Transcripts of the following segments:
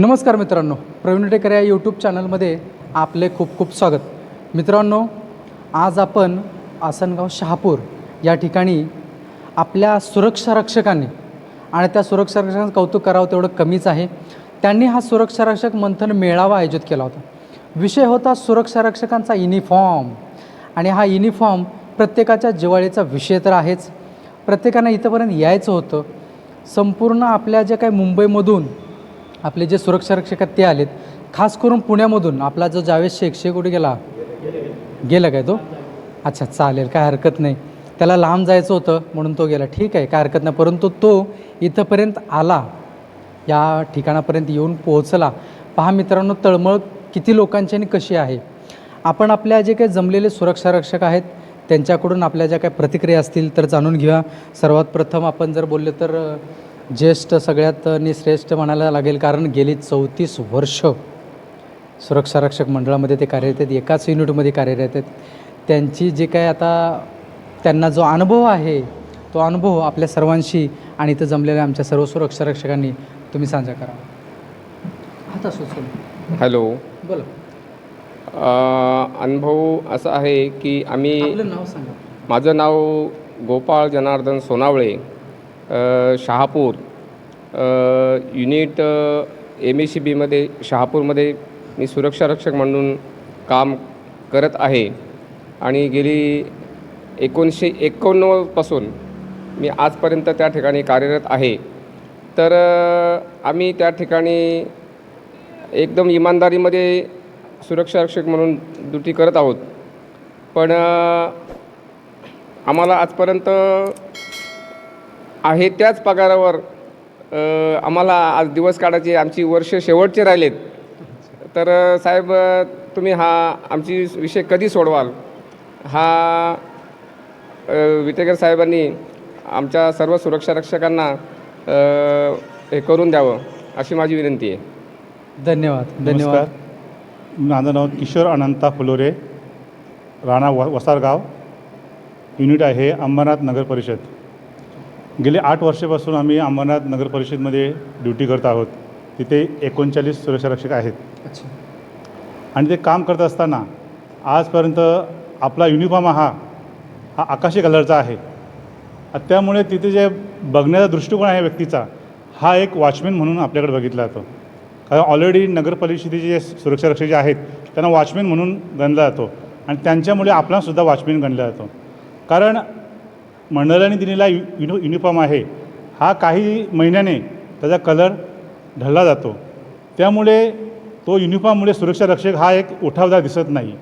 नमस्कार मित्रांनो प्रवीण टेकर या यूट्यूब चॅनलमध्ये आपले खूप खूप स्वागत. मित्रांनो आज आपण आसनगाव शहापूर या ठिकाणी आपल्या सुरक्षा रक्षकांनी आणि त्या सुरक्षा रक्षकांचं कौतुक करावं तेवढं कमीच आहे. त्यांनी हा सुरक्षा रक्षक मंथन मेळावा आयोजित केला होता. विषय होता सुरक्षा रक्षकांचा युनिफॉर्म आणि हा युनिफॉर्म प्रत्येकाच्या जिवाळीचा विषय तर आहेच. प्रत्येकानं इथंपर्यंत यायचं होतं. संपूर्ण आपल्या ज्या काही मुंबईमधून आपले जे सुरक्षा रक्षक आहेत ते आलेत. खास करून पुण्यामधून आपला जो जावेद शेख शेख कुठे गेला? गेला काय तो? अच्छा चालेल काय हरकत नाही. त्याला लांब जायचं होतं म्हणून तो गेला. ठीक आहे काय हरकत नाही. परंतु तो इथंपर्यंत आला. या ठिकाणापर्यंत येऊन पोहोचला. पहा मित्रांनो तळमळ किती लोकांची आणि कशी आहे. आपण आपल्या जे काही जमलेले सुरक्षा रक्षक आहेत त्यांच्याकडून आपल्या ज्या काही प्रतिक्रिया असतील तर जाणून घेऊया. सर्वात प्रथम आपण जर बोलले तर ज्येष्ठ सगळ्यात आणि श्रेष्ठ म्हणायला लागेल कारण गेली चौतीस वर्ष सुरक्षा रक्षक मंडळामध्ये ते कार्यरत आहेत एकाच युनिटमध्ये कार्यरत आहेत. त्यांची जे काय आता त्यांना जो अनुभव आहे तो अनुभव आपल्या सर्वांशी आणि इथं जमलेल्या आमच्या सर्व सुरक्षा रक्षकांनी तुम्ही साझा करा. हात सुचवलं हॅलो. बोला. अनुभव असा आहे की आम्ही नाव सांगा. माझं नाव Gopal Janardan Sonavale. Shahapur unit M A C बीमध्ये शहापूरमध्ये मी सुरक्षा रक्षक म्हणून काम करत आहे. आणि गेली एकोणीसशे एकोणनव्वदपासून मी आजपर्यंत त्या ठिकाणी कार्यरत आहे. तर आम्ही त्या ठिकाणी एकदम इमानदारीमध्ये सुरक्षा रक्षक म्हणून ड्युटी करत आहोत. पण आम्हाला आजपर्यंत आहे त्याच पगारावर अ, आम्हाला आज दिवस काढायचे आमची वर्ष शेवटचे राहिलेत. तर साहेब तुम्ही हा आमची विषय कधी सोडवाल? हा विटेकर साहेबांनी आमच्या सर्व सुरक्षा रक्षकांना हे करून द्यावं अशी माझी विनंती आहे. धन्यवाद धन्यवाद. नमस्कार. माझं नाव किशोर अनंता फुलोरे राणा व वसारगाव. युनिट आहे अंबरनाथ नगर परिषद. गेले आठ वर्षापासून आम्ही अंबरनाथ नगर परिषदमध्ये ड्युटी करत आहोत. तिथे एकोणचाळीस सुरक्षारक्षक आहेत. आणि ते काम करत असताना आजपर्यंत आपला युनिफॉर्म हा हा आकाशी कलरचा आहे. त्यामुळे तिथे जे बघण्याचा दृष्टिकोन आहे व्यक्तीचा हा एक वॉचमॅन म्हणून आपल्याकडे बघितला जातो. कारण ऑलरेडी नगर परिषदेचे जे सुरक्षारक्षक जे आहेत त्यांना वॉचमॅन म्हणून गणला जातो. आणि त्यांच्यामुळे आपलासुद्धा वॉचमॅन गणला जातो. कारण मंडळाने दिलेला यु युनि युनिफॉर्म आहे. हा काही महिन्याने त्याचा कलर ढळला जातो. त्यामुळे तो युनिफॉर्ममुळे सुरक्षा रक्षक हा एक उठावदार दिसत नाही.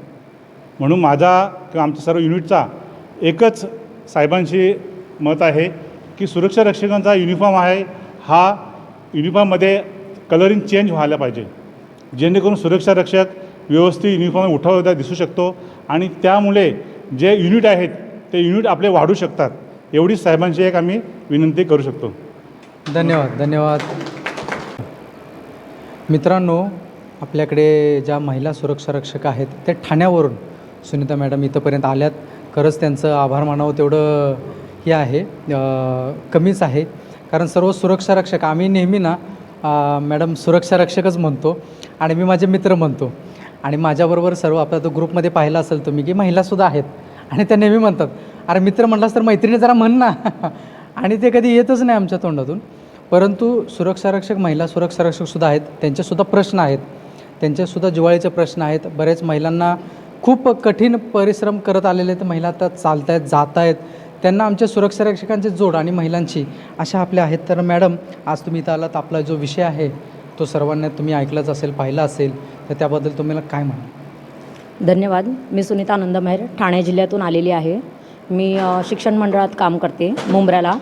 म्हणून माझा किंवा आमच्या सर्व युनिटचा एकच साहेबांशी मत आहे की सुरक्षा रक्षकांचा युनिफॉर्म आहे हा युनिफॉर्ममध्ये कलरिंग चेंज व्हायला पाहिजे. जेणेकरून सुरक्षा रक्षक व्यवस्थित युनिफॉर्म उठावदार दिसू शकतो आणि त्यामुळे जे युनिट आहेत ते युनिट आपले वाढू शकतात. एवढी साहेबांची एक आम्ही विनंती करू शकतो. धन्यवाद धन्यवाद. मित्रांनो आपल्याकडे ज्या महिला सुरक्षा रक्षक आहेत त्या ठाण्यावरून सुनीता मॅडम इथंपर्यंत आल्यात. खरंच त्यांचं आभार मानावं तेवढं हे आहे कमीच आहे. कारण सर्व सुरक्षा रक्षक आम्ही नेहमी ना मॅडम सुरक्षा रक्षकच म्हणतो आणि मी माझे मित्र म्हणतो. आणि माझ्याबरोबर सर्व आपला तो ग्रुपमध्ये पाहिला असेल तुम्ही की महिलासुद्धा आहेत. आणि त्या नेहमी म्हणतात अरे मित्र म्हटलास तर मैत्रिणी जरा म्हण ना. आणि ते कधी येतच नाही आमच्या तोंडातून. परंतु सुरक्षारक्षक महिला सुरक्षारक्षकसुद्धा आहेत. त्यांचेसुद्धा प्रश्न आहेत. त्यांचेसुद्धा जिवाळीचे प्रश्न आहेत. बरेच महिलांना खूप कठीण परिश्रम करत आलेले आहेत. महिला आता चालत आहेत जात आहेत त्यांना आमच्या सुरक्षारक्षकांची जोड आणि महिलांची अशा आपल्या आहेत. तर मॅडम आज तुम्ही इथं आलात. आपला जो विषय आहे तो सर्वांना तुम्ही ऐकलाच असेल पाहिला असेल. तर त्याबद्दल तुम्हाला काय म्हणाल धन्यवाद. मी सुनीता आनंद मेहर ठाणे जिल्ह्यातून आलेली आहे. मी शिक्षण मंडळात काम करते मुंब्र्याला.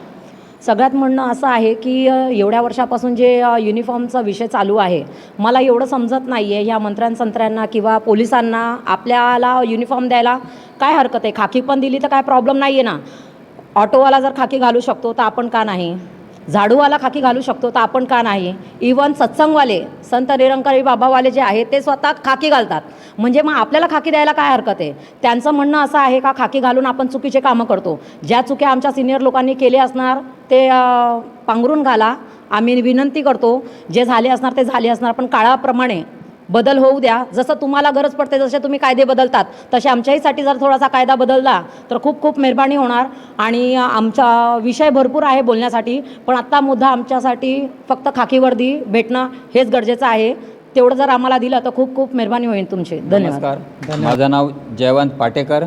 सगळ्यात म्हणणं असं आहे की एवढ्या वर्षापासून जे युनिफॉर्मचा विषय चालू आहे मला एवढं समजत नाही आहे ह्या मंत्र्यांसंत्र्यांना किंवा पोलिसांना आपल्याला युनिफॉर्म द्यायला काय हरकत आहे? खाकी पण दिली तर काय प्रॉब्लेम नाही आहे ना ऑटोवाला जर खाकी घालू शकतो तर आपण का नाही? झाडूवाला खाकी घालू शकतो तर आपण का नाही? इवन सत्संगवाले संत निरंकारी बाबावाले जे आहेत ते स्वतः खाकी घालतात. म्हणजे मग आपल्याला खाकी द्यायला काय हरकत आहे? त्यांचं म्हणणं असं आहे का खाकी घालून आपण चुकीचे कामं करतो? ज्या चुक्या आमच्या सिनियर लोकांनी केले असणार ते पांघरून घाला. आम्ही विनंती करतो जे झाले असणार ते झाले असणार. पण काळाप्रमाणे बदल होऊ द्या. जसं तुम्हाला गरज पडते जसे तुम्ही कायदे बदलतात तसे आमच्याहीसाठी जर थोडासा कायदा बदलला तर खूप खूप मेहरबानी होणार. आणि आमचा विषय भरपूर आहे बोलण्यासाठी पण आत्ता मुद्दा आमच्यासाठी फक्त खाकी वर्दी भेटणं हेच गरजेचं आहे. तेवढं जर आम्हाला दिलं तर खूप खूप मेहरबानी होईल तुमची. धन्यवाद. माझं नाव जयवंत पाटेकर.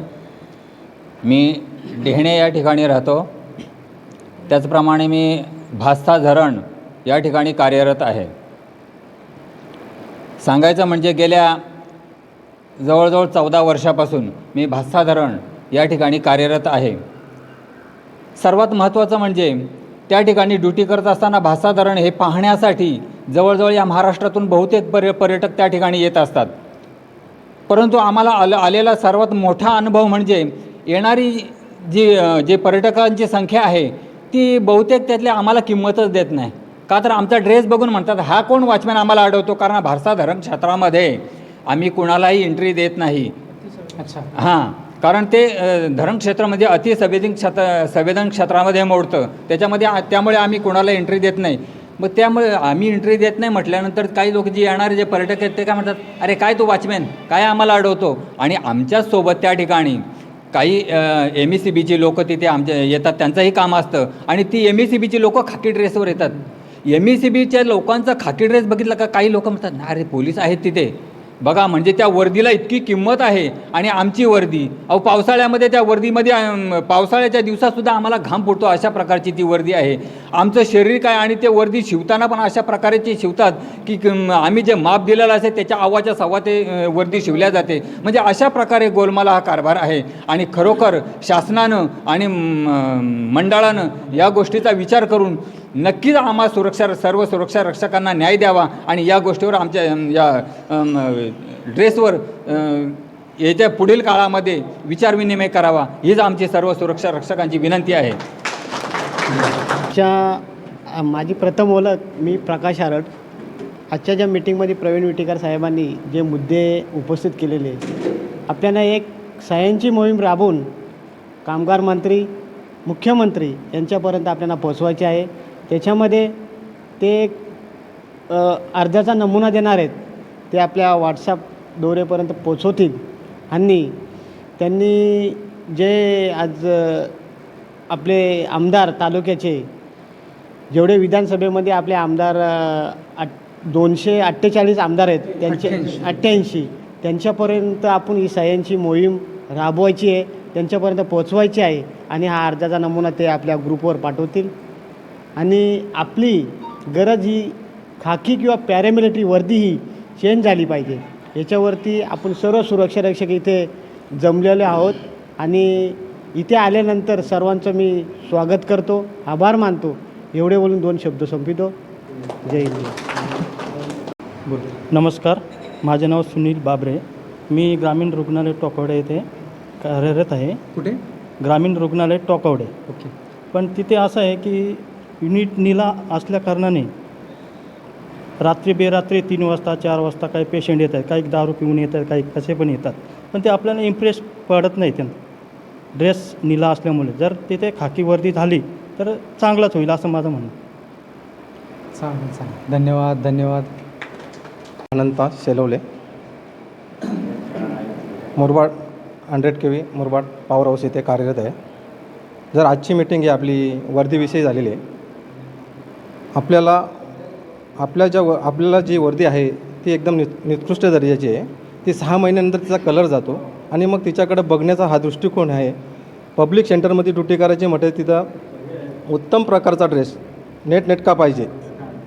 मी डेहणे या ठिकाणी राहतो. त्याचप्रमाणे मी भास्ता धरण या ठिकाणी कार्यरत आहे. सांगायचं म्हणजे गेल्या जवळजवळ चौदा वर्षापासून मी भास्ता धरण या ठिकाणी कार्यरत आहे. सर्वात महत्त्वाचं म्हणजे त्या ठिकाणी ड्युटी करत असताना भासा धरण हे पाहण्यासाठी जवळजवळ या महाराष्ट्रातून बहुतेक पर्य पर्यटक त्या ठिकाणी येत असतात. परंतु आम्हाला आलं आलेला सर्वात मोठा अनुभव म्हणजे येणारी जी जे पर्यटकांची संख्या आहे ती बहुतेक त्यातल्या आम्हाला किंमतच देत नाही. का तर आमचा ड्रेस बघून म्हणतात हा कोण वॉचमॅन आम्हाला अडवतो? कारण भारसा धरण क्षेत्रामध्ये आम्ही कुणालाही एंट्री देत नाही. अच्छा. हां. कारण ते अ, धरण क्षेत्रामध्ये अतिसंवेदन क्षेत्र संवेदन क्षेत्रामध्ये मोडतं. त्याच्यामध्ये त्यामुळे आम्ही कोणाला एंट्री देत नाही. मग त्यामुळे आम्ही एंट्री देत नाही म्हटल्यानंतर काही लोक जे येणारे जे पर्यटक आहेत ते काय म्हणतात अरे काय तू वॉचमॅन? काय आम्हाला अडवतो? आणि आमच्याच सोबत त्या ठिकाणी काही एम ई सी बीची लोकं तिथे आमच्या येतात त्यांचंही काम असतं. आणि ती एम ई सी बीची लोकं खाकी ड्रेसवर येतात. एम ई सी बीच्या लोकांचा खाकी ड्रेस बघितला का? काही लोक म्हणतात "ना अरे पोलीस आहेत तिथे. बघा म्हणजे त्या वर्दीला इतकी किंमत आहे आणि आमची वर्दी. अहो पावसाळ्यामध्ये त्या वर्दीमध्ये पावसाळ्याच्या दिवसातसुद्धा आम्हाला घाम फुटतो अशा प्रकारची ती वर्दी आहे. आमचं शरीर काय आणि ते वर्दी शिवताना पण अशा प्रकारची शिवतात की आम्ही जे माप दिलेलं असेल त्याच्या आवाच्या सव्वा ते वर्दी शिवल्या जाते. म्हणजे अशा प्रकारे गोलमाला हा कारभार आहे. आणि खरोखर शासनानं आणि मंडळानं या गोष्टीचा विचार करून नक्कीच आम्हा सुरक्षा सर्व सुरक्षा रक्षकांना न्याय द्यावा आणि या गोष्टीवर आमच्या या ड्रेसवर याच्या येत्या पुढील काळामध्ये विचारविनिमय करावा हीच आमची सर्व सुरक्षा रक्षकांची विनंती आहे. आजच्या माझी प्रथम ओळख मी प्रकाश आरड. आजच्या ज्या मीटिंगमध्ये प्रवीण विटेकर साहेबांनी जे मुद्दे उपस्थित केलेले आपल्याला एक सह्यांची मोहीम राबवून कामगार मंत्री मुख्यमंत्री यांच्यापर्यंत आपल्याला पोचवायचे आहे. त्याच्यामध्ये ते एक अर्जाचा नमुना देणार आहेत. ते आपल्या व्हॉट्सअप दोरेपर्यंत पोचवतील. आणि त्यांनी जे आज आपले आमदार तालुक्याचे जेवढे विधानसभेमध्ये आपले आमदार आठ दोनशे अठ्ठेचाळीस आमदार आहेत त्यांचे अठ्ठ्याऐंशी. त्यांच्यापर्यंत आपण ही सह्यांची मोहीम राबवायची आहे त्यांच्यापर्यंत पोचवायची आहे आणि हा अर्जाचा नमुना ते आपल्या ग्रुपवर पाठवतील. आणि आपली गरज ही खाकी किंवा पॅरामिलिटरी वर्दी ही चेंज झाली पाहिजे. याच्यावरती आपण सर्व सुरक्षा रक्षक इथे जमलेले आहोत. आणि इथे आल्यानंतर सर्वांचं मी स्वागत करतो. आभार मानतो. एवढे बोलून दोन शब्द संपितो जय हिंद. बोल. नमस्कार. माझे नाव सुनील बाबरे. मी ग्रामीण रुग्णालय टोकवडे येथे कार्यरत आहे. कुठे? ग्रामीण रुग्णालय टोकवडे. ओके. पण तिथे असं आहे की युनिट नीला असल्याकारणाने रात्री बेरात्री तीन वाजता चार वाजता काही पेशंट येत आहेत काही दारू पिऊन येत आहेत काही कसे पण येतात. पण ते आपल्याला इम्प्रेस पडत नाही त्यांना. ड्रेस नीला असल्यामुळे. जर तिथे खाकी वर्दी झाली तर चांगलंच होईल असं माझं म्हणणं. चालेल चालेल. धन्यवाद धन्यवाद. Ananta Shelavale. Murbad hundred K V Murbad power house इथे कार्यरत आहे. जर आजची मीटिंग ही आपली वर्दीविषयी झालेली आहे आपल्याला आपल्या ज्या व आपल्याला जी वर्दी आहे ती एकदम नि निकृष्ट दर्जाची आहे. ती सहा महिन्यानंतर तिचा कलर जातो आणि मग तिच्याकडं बघण्याचा हा दृष्टिकोन आहे. पब्लिक सेंटरमध्ये ड्युटी करायची म्हटलं तिथं उत्तम प्रकारचा ड्रेस नेटनेटका पाहिजे.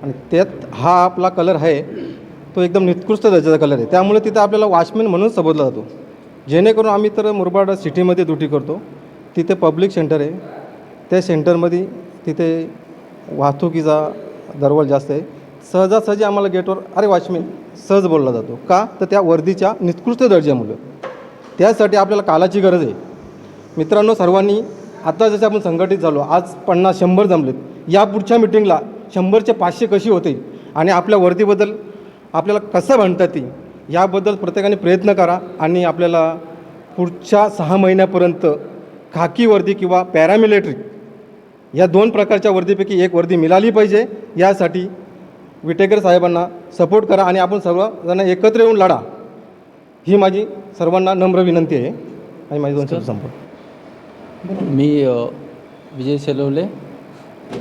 आणि त्यात हा आपला कलर आहे तो एकदम निकृष्ट दर्जाचा कलर आहे. त्यामुळे तिथं आपल्याला वॉचमॅन म्हणून संबोधला जातो. जेणेकरून आम्ही तर मुरबाड सिटीमध्ये ड्युटी करतो. तिथे पब्लिक सेंटर आहे. त्या सेंटरमध्ये तिथे वाहतुकीचा दरवळ जास्त आहे. सहजासहजी आम्हाला गेटवर अरे वॉचमॅन सहज बोलला जातो. का? तर त्या वर्दीच्या निकृष्ट दर्जामुळं त्यासाठी आपल्याला कालाची गरज आहे. मित्रांनो सर्वांनी आता जसे आपण संघटित झालो आज पन्नास शंभर जमलेत. या पुढच्या मिटिंगला शंभरचे पाचशे कशी होते? आणि आपल्या वर्दीबद्दल आपल्याला कसं म्हणतात ती? याबद्दल प्रत्येकाने प्रयत्न करा आणि आपल्याला पुढच्या सहा महिन्यापर्यंत खाकी वर्दी किंवा पॅरामिलिटरी या दोन प्रकारच्या वर्दीपैकी एक वर्दी मिळाली पाहिजे. यासाठी विटेकर साहेबांना सपोर्ट करा आणि आपण सर्वजण एकत्र येऊन लढा. ही माझी सर्वांना नम्र विनंती आहे आणि माझी दोन शब्द संपत मी विजय सेलवले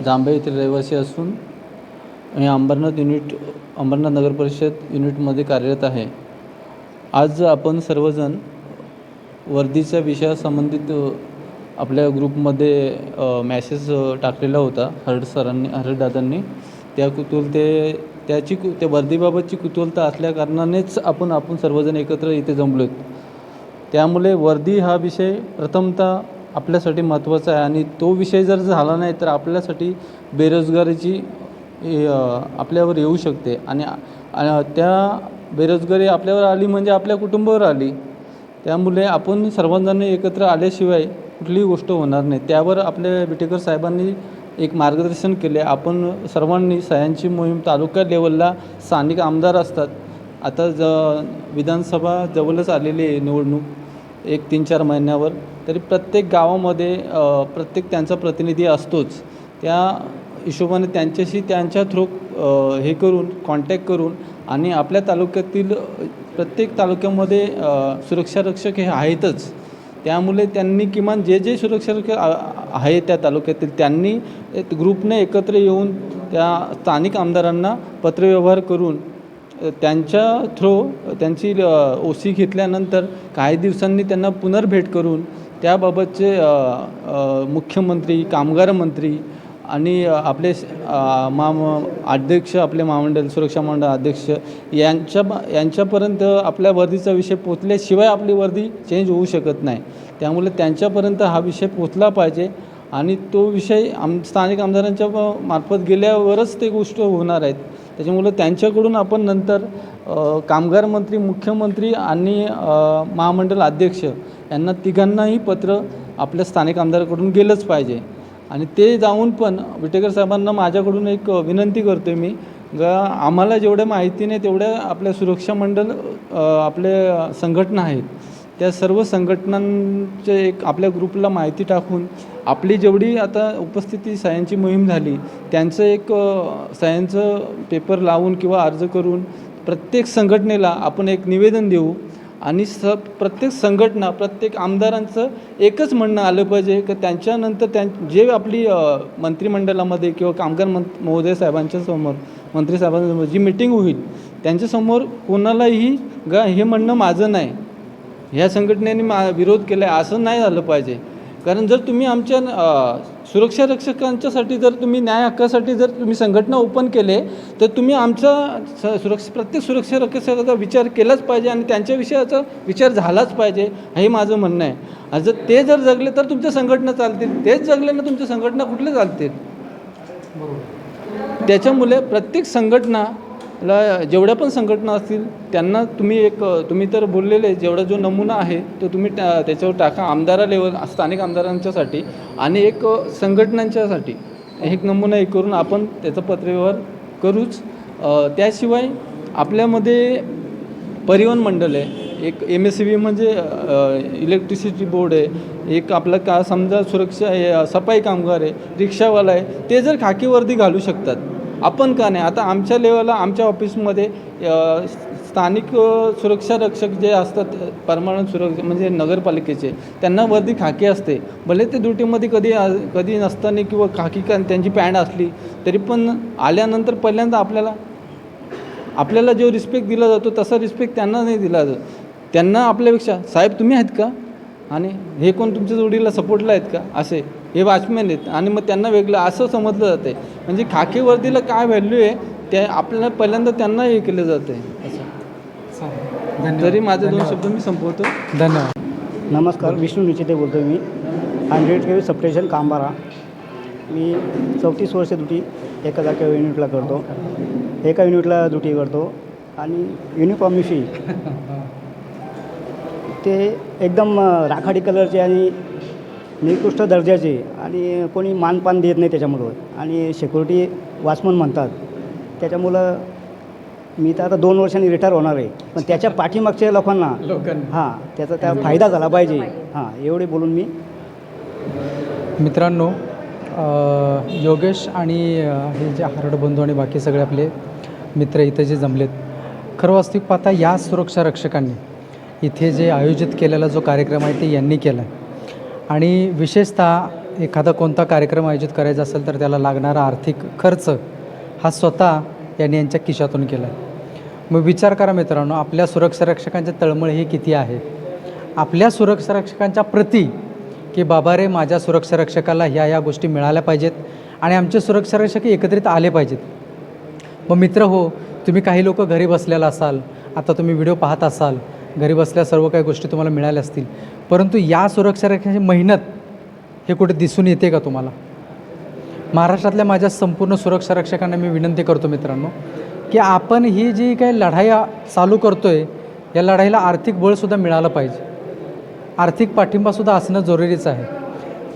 जांभे येथील रहिवासी असून मी अंबरनाथ युनिट अंबरनाथ नगर परिषद युनिटमध्ये कार्यरत आहे. आज आपण सर्वजण वर्दीच्या विषयासंबंधित आपल्या ग्रुपमध्ये मॅसेज टाकलेला होता हर्ड सरांनी हर्डदादांनी. त्या कुतूहलते त्याची कु त्या वर्दीबाबतची कुतूहलता असल्याकारणानेच आपण आपण सर्वजण एकत्र इथे जमलो त्यामुळे वर्दी हा विषय प्रथमतः आपल्यासाठी महत्त्वाचा आहे आणि तो विषय जर झाला नाही तर आपल्यासाठी बेरोजगारीची आपल्यावर येऊ शकते आणि त्या बेरोजगारी आपल्यावर आली म्हणजे आपल्या कुटुंबावर आली. त्यामुळे आपण सर्वजण एकत्र आल्याशिवाय कुठलीही गोष्ट होणार नाही. त्यावर आपल्या विटेकर साहेबांनी एक मार्गदर्शन केले. आपण सर्वांनी सह्यांची मोहीम तालुका लेवलला स्थानिक आमदार असतात. आता ज विधानसभा जवळच आलेली आहे निवडणूक एक तीन चार महिन्यावर. तरी प्रत्येक गावामध्ये प्रत्येक त्यांचा प्रतिनिधी असतोच. त्या हिशोबाने त्यांच्याशी त्यांच्या थ्रू हे करून कॉन्टॅक्ट करून आणि आपल्या तालुक्यातील प्रत्येक तालुक्यामध्ये सुरक्षारक्षक हे आहेतच. त्यामुळे त्यांनी किमान जे जे सुरक्षारक्षक आहे त्या तालुक्यातील त्यांनी एक ग्रुपने एकत्र येऊन त्या स्थानिक आमदारांना पत्रव्यवहार करून त्यांच्या थ्रो त्यांची ओ सी घेतल्यानंतर काही दिवसांनी त्यांना पुनर्भेट करून त्याबाबतचे मुख्यमंत्री कामगार मंत्री आणि आपले स- माम अध्यक्ष आपले महामंडळ सुरक्षा मंडळ अध्यक्ष यांच्या यांच्यापर्यंत आपल्या वर्दीचा विषय पोचल्याशिवाय आपली वर्दी चेंज होऊ शकत नाही. त्यामुळे त्यांच्यापर्यंत हा विषय पोचला पाहिजे आणि तो विषय आम स्थानिक आमदारांच्या मार्फत गेल्यावरच ते गोष्ट होणार आहेत. त्याच्यामुळे त्यांच्याकडून आपण नंतर कामगार मंत्री मुख्यमंत्री आणि महामंडळ अध्यक्ष यांना तिघांनाही पत्र आपल्या स्थानिक आमदाराकडून गेलंच पाहिजे. आणि ते जाऊन पण विटेकर साहेबांना माझ्याकडून एक विनंती करतो आहे मी ग आम्हाला जेवढ्या माहिती नाही तेवढ्या आपल्या सुरक्षा मंडळ आपले संघटना आहेत त्या सर्व संघटनांचे एक आपल्या ग्रुपला माहिती टाकून आपली जेवढी आता उपस्थिती सायांची मोहीम झाली त्यांचं एक सायांचं पेपर लावून किंवा अर्ज करून प्रत्येक संघटनेला आपण एक निवेदन देऊ आणि स प्रत्येक संघटना प्रत्येक आमदारांचं एकच म्हणणं आलं पाहिजे की त्यांच्यानंतर त्यां जे आपली मंत्रिमंडळामध्ये किंवा कामगार मं महोदय साहेबांच्या समोर मंत्री साहेबांसमोर जी मिटिंग होईल त्यांच्यासमोर कोणालाही गा हे म्हणणं माझं नाही. ह्या संघटनेने मा विरोध केला आहे असं नाही झालं पाहिजे. कारण जर तुम्ही आमच्या सुरक्षा रक्षकांच्यासाठी जर तुम्ही न्याय हक्कासाठी जर तुम्ही संघटना ओपन केले तर तुम्ही आमचा स सुरक्षा प्रत्येक सुरक्षा रक्षकाचा विचार केलाच पाहिजे आणि त्यांच्या विषयाचा विचार झालाच पाहिजे हे माझं म्हणणं आहे. आणि जर ते जर जगले तर तुमच्या संघटना चालतील. तेच जगले ना तुमच्या संघटना कुठले चालतील? त्याच्यामुळे प्रत्येक ला जेवढ्या पण संघटना असतील त्यांना तुम्ही एक तुम्ही तर बोललेले जेवढा जो नमुना आहे तो तुम्ही त्या त्याच्यावर टाका. आमदारा लेवल स्थानिक आमदारांच्यासाठी आणि एक संघटनांच्यासाठी एक नमुना हे करून आपण त्याचा पत्रव्यवहार करूच. त्याशिवाय आपल्यामध्ये परिवहन मंडळ आहे एक एम एस सी बी म्हणजे इलेक्ट्रिसिटी बोर्ड आहे एक आपलं का समजा सुरक्षा हे, सफाई कामगार आहे रिक्षावाला आहे ते जर खाकी वर्दी घालू शकतात आपण का नाही? आता आमच्या लेवलला आमच्या ऑफिसमध्ये स्थानिक सुरक्षा रक्षक जे असतात परमानंट सुरक्षा म्हणजे नगरपालिकेचे त्यांना वर्दी खाकी असते. भले ते ड्युटीमध्ये कधी कधी नसताना किंवा खाकी का त्यांची पॅन्ट असली तरी पण आल्यानंतर पहिल्यांदा आपल्याला आपल्याला जो रिस्पेक्ट दिला जातो तसा रिस्पेक्ट त्यांना नाही दिला जातो. त्यांना आपल्यापेक्षा साहेब तुम्ही आहेत का? आणि हे कोण तुमच्या जोडीला सपोर्टला आहेत का? असे. हे वॉचमॅन आहेत. आणि मग त्यांना वेगळं असं समजलं जाते. म्हणजे खाकी वर्दीला काय व्हॅल्यू आहे ते आपल्याला पहिल्यांदा त्यांना हे केलं जातं. आहे असं तरी माझे दोन शब्द मी संपवतो. धन्यवाद. नमस्कार विष्णू निचिते बोलतो मी. हंड्रेड के सबस्टेशन कांबारा मी चौतीस वर्ष ड्युटी एका जागेवर युनिटला करतो. एका युनिटला ड्युटी करतो. आणि युनिफॉर्मविषयी ते एकदम राखाडी कलरचे आणि निकृष्ट दर्जाचे आणि कोणी मानपान देत नाही त्याच्यामुळं. आणि सिक्युरिटी वॉचमन म्हणतात. त्याच्यामुळं मी तर आता दोन वर्षांनी रिटायर होणार आहे. पण त्याच्या पाठीमागच्या लोकांना लोकांना. हां त्याचा त्या फायदा झाला पाहिजे. हां एवढे बोलून मी मित्रांनो अ, योगेश आणि अ, हे जे हरडबंधू आणि बाकी सगळे आपले मित्र इथं जे जमलेत खरं वास्तविक पाहता या सुरक्षा रक्षकांनी इथे जे आयोजित केलेला जो कार्यक्रम आहे ते यांनी केला आहे आणि विशेषतः एखादा कोणता कार्यक्रम आयोजित करायचा असेल तर त्याला लागणारा आर्थिक खर्च हा स्वतः यांनी यांच्या खिशातून केला आहे. मग विचार करा मित्रांनो आपल्या सुरक्षारक्षकांचे तळमळ हे किती आहे? आपल्या सुरक्षारक्षकांच्या प्रती की बाबा रे माझ्या सुरक्षारक्षकाला ह्या ह्या गोष्टी मिळाल्या पाहिजेत आणि आमचे सुरक्षारक्षक एकत्रित आले पाहिजेत. मग मित्र हो तुम्ही काही लोक घरी बसलेला असाल आता तुम्ही व्हिडिओ पाहत असाल घरी बसल्या सर्व काही गोष्टी तुम्हाला मिळाल्या असतील. परंतु या सुरक्षा रक्षकाची मेहनत हे कुठे दिसून येते का तुम्हाला? महाराष्ट्रातल्या माझ्या संपूर्ण सुरक्षा रक्षकांना मी विनंती करतो मित्रांनो की आपण ही जी काही लढाई चालू करतो आहे या लढाईला आर्थिक बळसुद्धा मिळालं पाहिजे. आर्थिक पाठिंबासुद्धा असणं जरुरीचं आहे.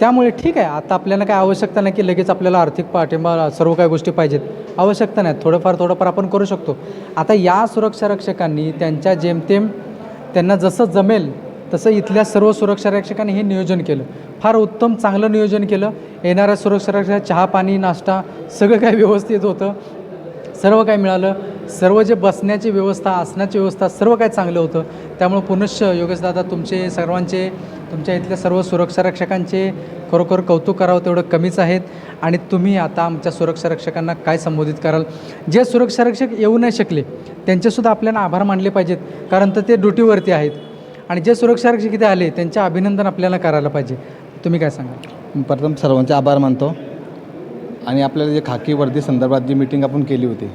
त्यामुळे ठीक आहे आता आपल्याला काय आवश्यकता नाही की लगेच आपल्याला आर्थिक पाठिंबा सर्व काही गोष्टी पाहिजेत. आवश्यकता नाही थोडंफार थोडंफार आपण करू शकतो. आता या सुरक्षा रक्षकांनी त्यांच्या जेमतेम त्यांना जसं जमेल तसं इथल्या सर्व सुरक्षा रक्षकांनी हे नियोजन केलं. फार उत्तम चांगलं नियोजन केलं. येणाऱ्या सुरक्षा रक्षक चहा पाणी नाश्ता सगळं काही व्यवस्थित होतं. सर्व काय मिळालं. सर्व जे बसण्याची व्यवस्था असण्याची व्यवस्था सर्व काय चांगलं होतं. त्यामुळे पुनश्च योगेश दादा तुमचे सर्वांचे तुमच्या इथल्या सर्व सुरक्षा रक्षकांचे खरोखर कौतुक करावं तेवढं कमीच आहेत. आणि तुम्ही आता आमच्या सुरक्षा रक्षकांना काय संबोधित कराल? जे सुरक्षा रक्षक येऊ नाही शकले त्यांचेसुद्धा आपल्याला आभार मानले पाहिजेत. कारण तर ते ड्युटीवरती आहेत. आणि जे सुरक्षा रक्षक इथे आले त्यांचे अभिनंदन आपल्याला करायला पाहिजे. तुम्ही काय सांगा प्रथम सर्वांचे आभार मानतो. आणि आपल्याला जे खाकी वर्दी संदर्भात जी मीटिंग आपण केली होती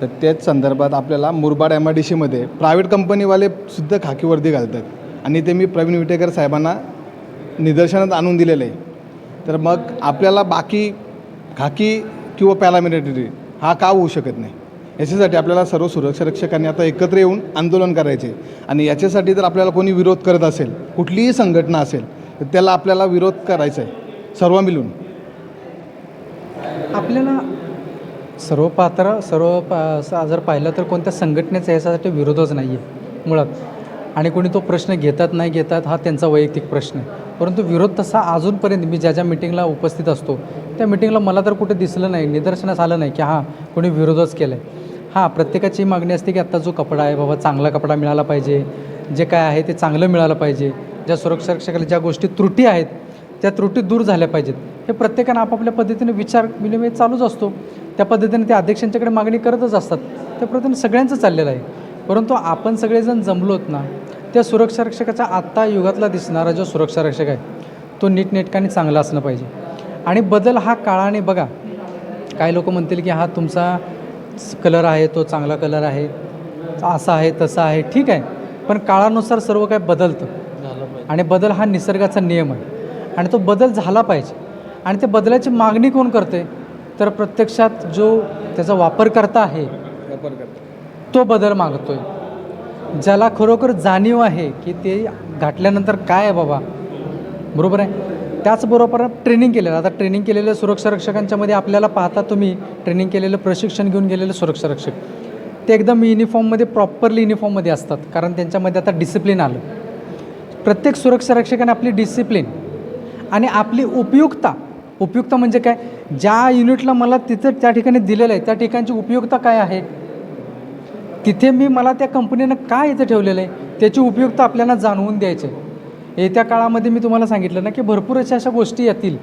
तर त्याच संदर्भात आपल्याला मुरबाड एम आय डी सीमध्ये प्रायव्हेट कंपनीवाले सुद्धा खाकी वर्दी घालतात. आणि ते मी प्रवीण विटेकर साहेबांना निदर्शनात आणून दिलेलं आहे. तर मग आपल्याला बाकी खाकी किंवा पॅरामिलिटरी हा का होऊ शकत नाही? याच्यासाठी आपल्याला सर्व सुरक्षा रक्षकांनी आता एकत्र येऊन आंदोलन करायचे. आणि याच्यासाठी जर आपल्याला कोणी विरोध करत असेल कुठलीही संघटना असेल तर त्याला आपल्याला विरोध करायचा आहे. सर्व मिळून. आपल्याला सर्व पात्र सर्व पा जर पाहिलं तर कोणत्या संघटनेचा याच्यासाठी विरोधच नाही आहे मुळात. आणि कोणी तो प्रश्न घेतात नाही घेतात हा त्यांचा वैयक्तिक प्रश्न आहे. परंतु विरोध तसा अजूनपर्यंत मी ज्या ज्या मिटिंगला उपस्थित असतो त्या मिटिंगला मला तर कुठे दिसलं नाही निदर्शनास आलं नाही की हां कोणी विरोधच केला आहे हां प्रत्येकाची मागणी असते की आत्ता जो कपडा आहे बाबा चांगला कपडा मिळाला पाहिजे. जे काय आहे ते चांगलं मिळालं पाहिजे. ज्या सुरक्षा रक्षकाला ज्या गोष्टी त्रुटी आहेत त्या त्रुटी दूर झाल्या पाहिजेत. हे प्रत्येकानं आपापल्या पद्धतीने विचार विनिमय चालूच असतो. त्या पद्धतीने ते अध्यक्षांच्याकडे मागणी करतच असतात. त्या पद्धतीने सगळ्यांचं चाललेलं आहे. परंतु आपण सगळेजण जमलोत ना त्या सुरक्षा रक्षकाचा आत्ता युगातला दिसणारा जो सुरक्षा रक्षक आहे तो नीटनेटकाने चांगला असणं पाहिजे. आणि बदल हा काळाने बघा. काही लोक म्हणतील की हा तुमचा कलर आहे तो चांगला कलर आहे असा आहे तसा आहे ठीक आहे. पण काळानुसार सर्व काय बदलतं. आणि बदल हा निसर्गाचा नियम आहे. आणि तो बदल झाला पाहिजे. आणि ते बदलाची मागणी कोण करते? तर प्रत्यक्षात जो त्याचा वापर करता आहे तो बदल मागतोय. ज्याला खरोखर जाणीव आहे की ते घातल्यानंतर काय आहे बाबा? बरोबर आहे? त्याचबरोबर ट्रेनिंग केलेलं. आता ट्रेनिंग केलेल्या सुरक्षा रक्षकांच्यामध्ये आपल्याला पाहता तुम्ही ट्रेनिंग केलेलं प्रशिक्षण घेऊन गेलेले सुरक्षा रक्षक. ते एकदम युनिफॉर्ममध्ये प्रॉपरली युनिफॉर्ममध्ये असतात. कारण त्यांच्यामध्ये आता डिसिप्लिन आलं. प्रत्येक सुरक्षा रक्षकाने आपली डिसिप्लिन आणि आपली उपयुक्तता. उपयुक्त म्हणजे काय? ज्या युनिटला मला तिथं त्या ठिकाणी दिलेलं आहे त्या ठिकाणची उपयुक्तता काय आहे? तिथे मी मला त्या कंपनीनं काय इथं ठेवलेलं आहे? त्याची उपयुक्तता आपल्याला जाणवून द्यायची आहे. येत्या काळामध्ये मी तुम्हाला सांगितलं ना की भरपूर अशा अशा गोष्टी येतील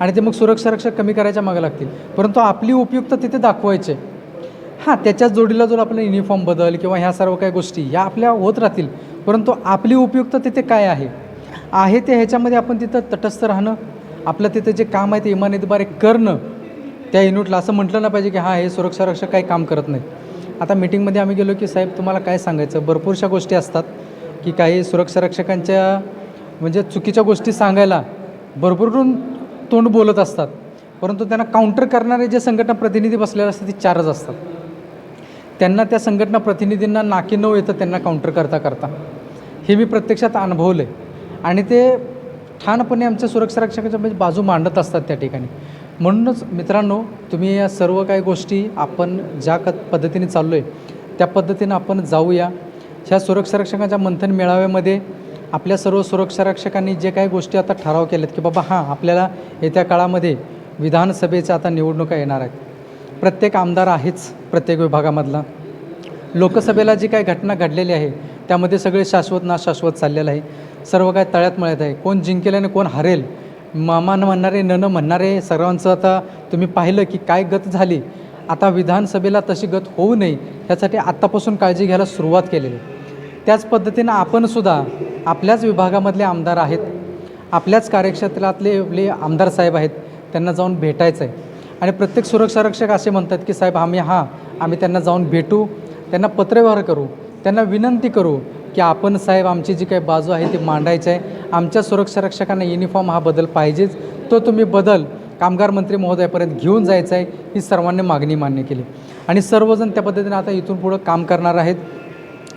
आणि ते मग सुरक्षा रक्षक कमी करायच्या मागे लागतील. परंतु आपली उपयुक्त तिथे दाखवायचे हां त्याच्याच जोडीला जो आपला युनिफॉर्म बदल किंवा ह्या सर्व काही गोष्टी ह्या आपल्या होत राहतील. परंतु आपली उपयुक्त तिथे काय आहे? आहे ते ह्याच्यामध्ये आपण तिथं तटस्थ राहणं आपलं तिथं जे काम आहे ते इमानीद्वारे करणं त्या युनिटला असं म्हटलं ना पाहिजे की हां हे सुरक्षा रक्षक काही काम करत नाही आता मिटिंगमध्ये आम्ही गेलो की साहेब तुम्हाला काय सांगायचं? भरपूरशा गोष्टी असतात की काही सुरक्षा रक्षकांच्या म्हणजे चुकीच्या गोष्टी सांगायला भरभरून तोंड बोलत असतात. परंतु त्यांना काउंटर करणारे जे संघटना प्रतिनिधी बसलेले असतात ते चारच असतात. त्यांना त्या संघटना प्रतिनिधींना नाकी नऊ येतं त्यांना काउंटर करता करता. हे मी प्रत्यक्षात अनुभवलं आहे आणि ते ठाणपणे आमच्या सुरक्षा रक्षकाच्या म्हणजे बाजू मांडत असतात त्या ठिकाणी. म्हणूनच मित्रांनो तुम्ही या सर्व काही गोष्टी आपण ज्या क पद्धतीने चाललो आहे त्या पद्धतीनं आपण जाऊया. ह्या सुरक्षा रक्षकांच्या मंथन मेळाव्यामध्ये आपल्या सर्व सुरक्षा रक्षकांनी जे काही गोष्टी आता ठराव केलेत की बाबा हां आपल्याला येत्या काळामध्ये विधानसभेच्या आता निवडणुका येणार आहेत. प्रत्येक आमदार आहेच प्रत्येक विभागामधला. लोकसभेला जी काही घटना घडलेली आहे त्यामध्ये सगळे शाश्वत ना शाश्वत चाललेलं आहे. सर्व काय तळ्यात मळ्यात आहे. कोण जिंकेल आणि कोण हरेल मामान म्हणणारे न न म्हणणारे सर्वांचं आता तुम्ही पाहिलं की काय गत झाली. आता विधानसभेला तशी गत होऊ नये यासाठी आत्तापासून काळजी घ्यायला सुरुवात केलेली आहे. त्याच पद्धतीनं आपणसुद्धा आपल्याच विभागामधले आमदार आहेत. आपल्याच कार्यक्षेत्रातले आपले आमदार साहेब आहेत. त्यांना जाऊन भेटायचं आहे आणि प्रत्येक सुरक्षा रक्षक असे म्हणतात की साहेब आम्ही हां आम्ही त्यांना जाऊन भेटू. त्यांना पत्रव्यवहार करू. त्यांना विनंती करू की आपण साहेब आमची जी काही बाजू आहे ती मांडायची आहे आमच्या सुरक्षा रक्षकांना युनिफॉर्म हा बदल पाहिजेच. तो तुम्ही बदल कामगार मंत्री महोदयापर्यंत घेऊन जायचं आहे ही सर्वांनी मागणी मान्य केली. आणि सर्वजण त्या पद्धतीने आता इथून पुढं काम करणार आहेत.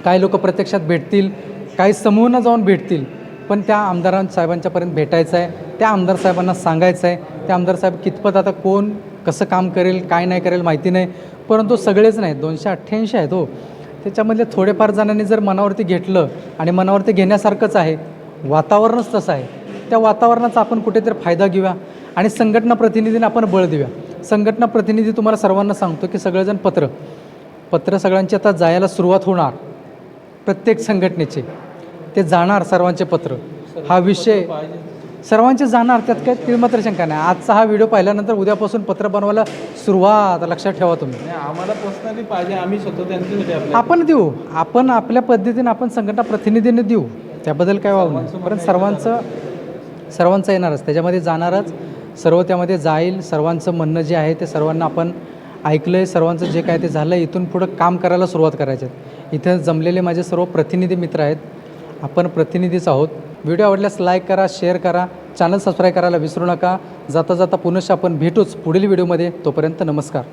काही लोक प्रत्यक्षात भेटतील काही समूहानं जाऊन भेटतील पण त्या आमदारां साहेबांच्यापर्यंत भेटायचं आहे. त्या आमदार साहेबांना सांगायचं आहे त्या आमदार साहेब कितपत आता कोण कसं काम करेल काय नाही करेल माहिती नाही. परंतु सगळेच नाहीत दोनशे अठ्ठ्याऐंशी आहेत हो. त्याच्यामधले थोडेफार जणांनी जर मनावरती घेतलं आणि मनावरती घेण्यासारखंच आहे वातावरणच तसं आहे. त्या वातावरणाचा आपण कुठेतरी फायदा घेऊया आणि संघटना प्रतिनिधींना आपण बळ देऊया. संघटना प्रतिनिधी तुम्हाला सर्वांना सांगतो की सगळेजण पत्र पत्र सगळ्यांची आता जायला सुरुवात होणार. प्रत्येक संघटनेचे ते जाणार सर्वांचे पत्र. हा विषय सर्वांचे जाणार त्यात काही तिळमात्र शंका नाही. आजचा हा व्हिडिओ पाहिल्यानंतर उद्यापासून पत्र बनवायला सुरुवात लक्षात ठेवा तुम्ही. आम्हाला पर्सनली पाहिजे आम्ही स्वतः त्यांच्यासाठी आपण देऊ. आपण आपल्या पद्धतीने आपण संघटना प्रतिनिधीने देऊ. त्याबद्दल काय वाव नाही. परंतु सर्वांचं सर्वांचं येणारच. त्याच्यामध्ये जाणारच. सर्व त्यामध्ये जाईल. सर्वांचं म्हणणं जे आहे ते सर्वांना आपण ऐकलं आहे सर्वांचं जे काय ते झालं इथून पुढं काम करायला सुरुवात करायची. आहे इथं जमलेले माझे सर्व प्रतिनिधी मित्र आहेत. आपण प्रतिनिधीच आहोत. व्हिडिओ आवडल्यास लाईक करा शेअर करा चॅनल सबस्क्राईब करायला विसरू नका. जाता जाता पुनश्च आपण भेटूच पुढील व्हिडिओमध्ये तोपर्यंत नमस्कार.